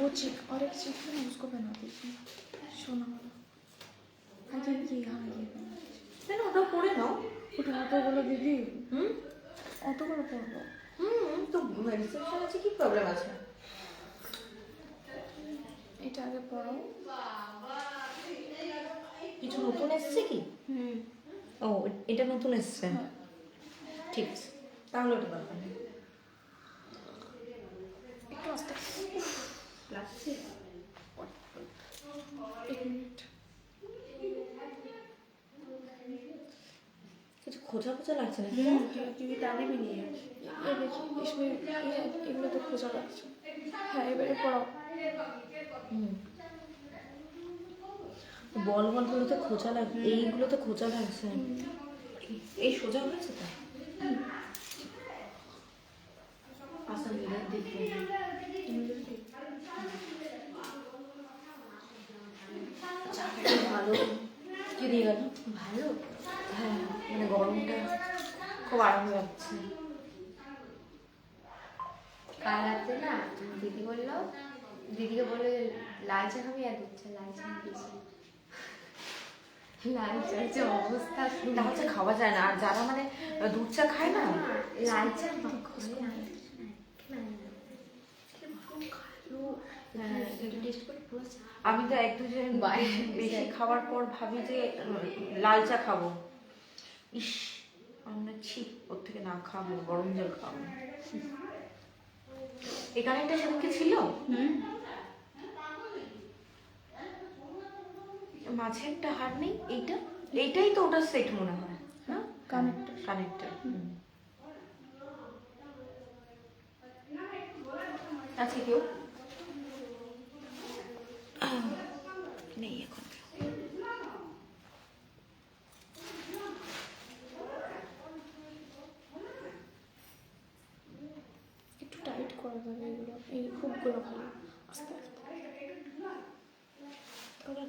Orecek, orek çekiyor musun ben alayım. Şuna bana. Hadi giy, hadi Sen ওটা পরে নাও। ওটা অতগুলো দিবি? হুম? অতগুলো পরবো। হুম, তো রিসেপশন আছে কি প্রবলেম আছে? এটা আগে পড়ো। কিছু নতুন এসছে কি? হুম। ও এটা নতুন এসছে? হ্যাঁ। ঠিক আছে তাহলে ওটা দরকার একটু আস্তে। কিছু খোঁজা খোঁজা লাগছে না টিভি টানে বেরিয়ে এগুলো তো খোঁজা লাগছে। হ্যাঁ এবারে পড়াও। হুম। বল বলগুলোতে খোঁজা লাগ এইগুলোতে খোঁচা লাগছে। এই সোজা হয়েছে তো? আচ্ছা ভালো। কি দিয়ে গেল? ভালো? হ্যাঁ মানে গরমটা খুব আরাম লাগছে। কাল রাতে না দিদি বলল দিদিকে বলল লাল চা খাবি আর দুধ চা লাল চা লাল চার যে অবস্থা তা হচ্ছে খাওয়া যায় না। আর যারা মানে দুধ চা খায় না? লাল চা হ্যাঁ, একটু টেস্ট করে পুরো চা আমি তো এক দুজন বাইরে বেশি খাওয়ার পর ভাবি যে লাল চা খাব। ইস আমরা ছি ওর থেকে না খাব গরম জল খাব। এখানে একটা সেদিনকে ছিল? মাঝে একটা হার নেই এইটা এইটাই তো ওটার সেট মনে হয় হ্যাঁ? কানেক্টর কানেক্টার আছে কেউ নেই এখন একটু টাইট করা যাবে এগুলো এই হুকগুলো খালি আস্তে আস্তে ওটা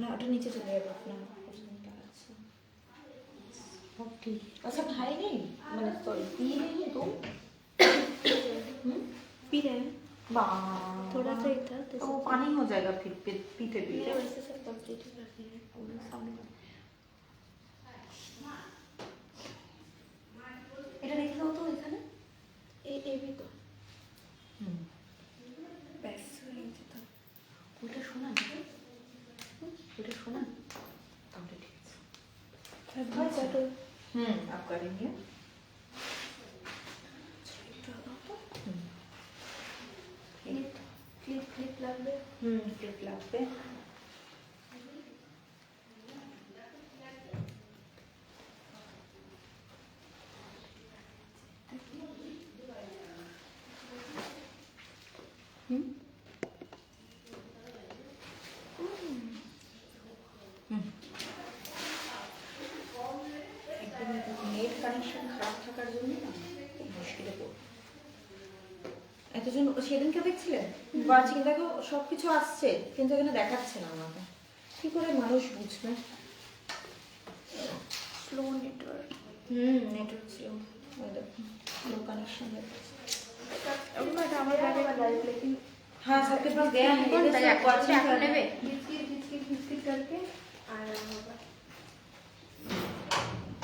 না ওটা নিচে চলে যাবে আপনার পছন্দটা আছে ओके अच्छा खाए नहीं मैंने सॉरी पी नहीं तुम पी रहे हैं वाह थोड़ा सा इधर तो वो पानी हो जाएगा फिर पी- पीते पीते वैसे सब कंप्लीट कर दिए हैं पूरा सामने हम्म आप करेंगे? Hmm, क्लिप क्लिप लग पे हम्म क्लिप लग पे এতজন সেদিনকে দেখছিলেন ওয়াচিং দেখো সব কিছু আসছে কিন্তু এখানে দেখাচ্ছে না আমাকে কি করে মানুষ বুঝবে স্লো নেটওয়ার্ক হুম নেটওয়ার্ক ছিল ওই দেখো লো কানেকশন দেখাচ্ছে अभी मैं हमारे बैगे का लाइव लेकिन हाँ सबके पास गया है कौन इधर सा से जाकर watching चाकू कर- नेबे? बिस्किट बिस्किट बिस्किट करके आ रहा होगा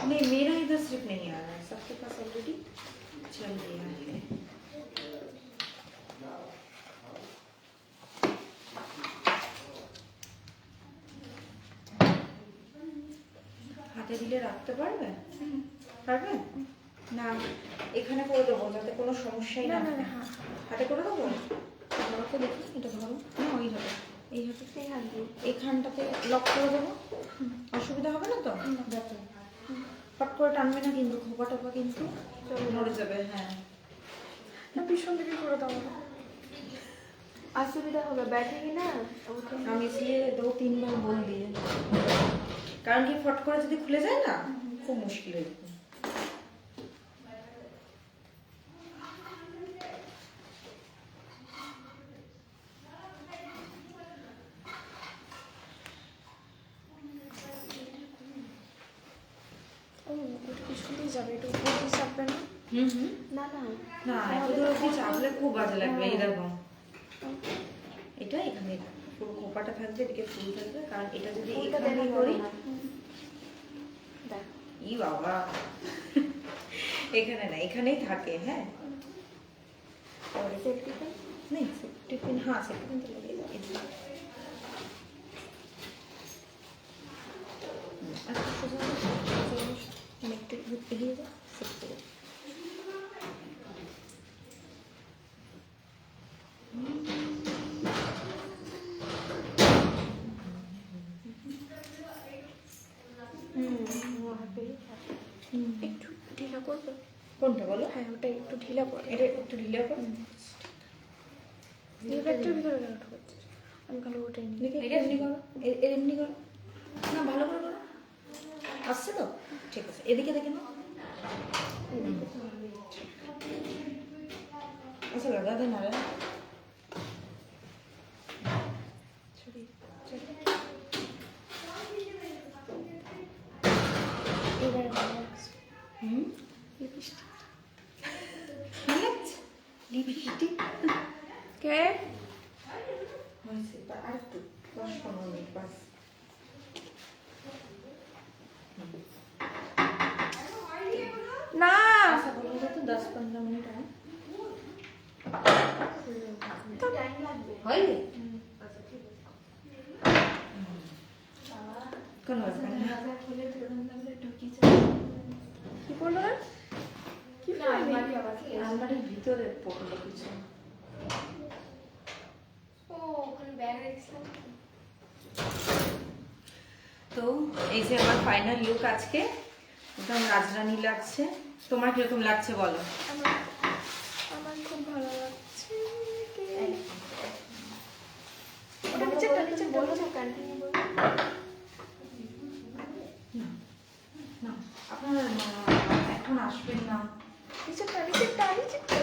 नहीं मेरा इधर सिर्फ नहीं आ रहा है सबके पास ऑलरेडी चल रहा है হাতে দিলে রাখতে পারবে? পারবে? না এখানে করে দেবো যাতে কোনো সমস্যাই না হ্যাঁ। হাতে করে দেবো? আমাকে দেখি এটা ভালো হ্যাঁ ওই হবে এই হবে সেই হাত। এখানটাতে লক করে দেবো। অসুবিধা হবে না তো? যাতে। ফট করে টানবে না কিন্তু খোপা টোপা কিন্তু মরে যাবে হ্যাঁ। না পিছন থেকে করে দেবো অসুবিধা হবে। ব্যাটারি না কারণ কি ফট করে যদি খুলে যায় না খুব মুশকিল হয়ে যাবে এটা এখানে পুরো খোপাটা থাকবে এদিকে ফুল থাকবে কারণ এটা যদি এখানে করি বাবা এখানে না এখানেই থাকে হ্যাঁ নেই সেফটি পিন হ্যাঁ সেফটি পিন তো লাগিয়ে দাও একটু ঢিলা করবে? কোনটা বলো? হ্যাঁ ওটা একটু ঢিলা পড়ে এটা একটু ঢিলে করো। এই ব্যাগটার ভিতরে কেন ঢুকাচ্ছিস আমি কালো ওটাই নিই এটা এমনি করো। এ- এ- এমনি করো। না ভালো করে করো। আসছে তো? ঠিক আছে এদিকে দেখে নাও। আচ্ছা লাগা দে না রে ছড়িয়ে ছড়িয়ে। এবারে ভালো লাগছে হুম লিপস্টিক ভালো লাগছে লিপস্টিক কে না দশ পনেরো মিনিট হয় কোনো ব্যাপার না কি বলল না কি না আলমারি আবার কি আছে? আলমারির ভিতরে পড়ল কিছু। ও ওখানে ব্যাগ রেখেছিলাম। তো এই যে আমার ফাইনাল লুক আজকে একদম রাজরানী লাগছে। তোমার কীরকম লাগছে বলো? আমার খুব ভালো লাগছে। ওটা বলো। কন্টিনিউ বলো না আপনারা এখন আসবেন না নিচেরটা নিচেরটা নিচেরটা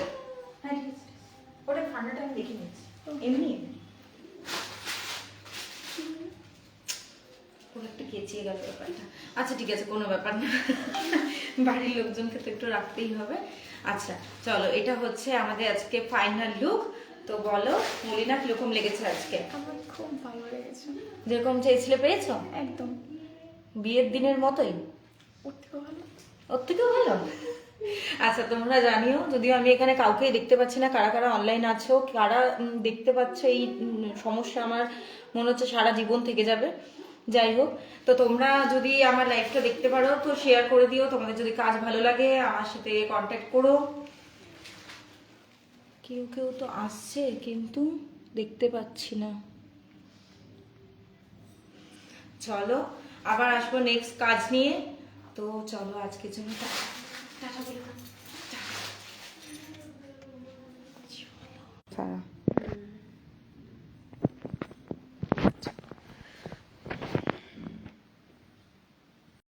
হ্যাঁ ঠিক আছে ওটা ঠান্ডাটা আমি দেখে নিচ্ছি এমনি এমনি কেচিয়ে গেল ব্যাপারটা। আচ্ছা ঠিক আছে কোনো ব্যাপার না। বাড়ির লোকজনকে তো একটু রাখতেই হবে। আচ্ছা চলো এটা হচ্ছে আমাদের আজকে ফাইনাল লুক তো বলো মলিনা কীরকম লেগেছে আজকে? আমার খুব ভালো লেগেছে। যেরকম চেয়েছিলে পেয়েছ? একদম। বিয়ের দিনের মতোই? ওর থেকেও ভালো। ওর থেকেও ভালো? আচ্ছা তোমরা জানিও যদিও আমি এখানে কাউকেই দেখতে পাচ্ছি না কারা কারা অনলাইন আছো কারা দেখতে পাচ্ছ এই সমস্যা আমার মনে হচ্ছে সারা জীবন থেকে যাবে। যাই হোক তো তোমরা যদি আমার লাইফটা দেখতে পারো তো শেয়ার করে দিও। তোমাদের যদি কাজ ভালো লাগে আমার সাথে কন্ট্যাক্ট করো। কেউ কেউ তো আসছে কিন্তু দেখতে পাচ্ছি না। চলো আবার আসব নেক্সট কাজ নিয়ে। তো চলো আজকের জন্য টাটা টাটা বলে টাটা। সারা।